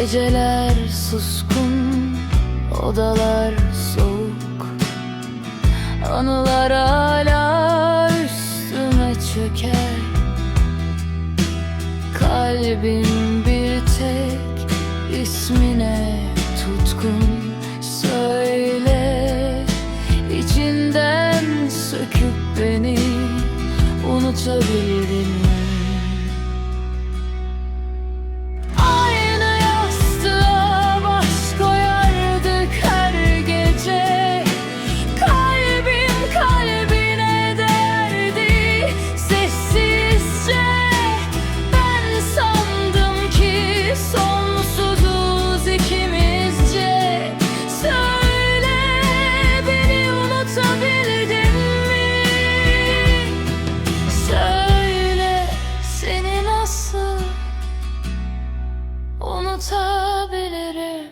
Geceler suskun Odalar soğuk. Anılar hala üstüme çöker. Kalbim bir tek ismine tutkun. Söyle içinden söküp beni Unutabildin mi? Unutabilirim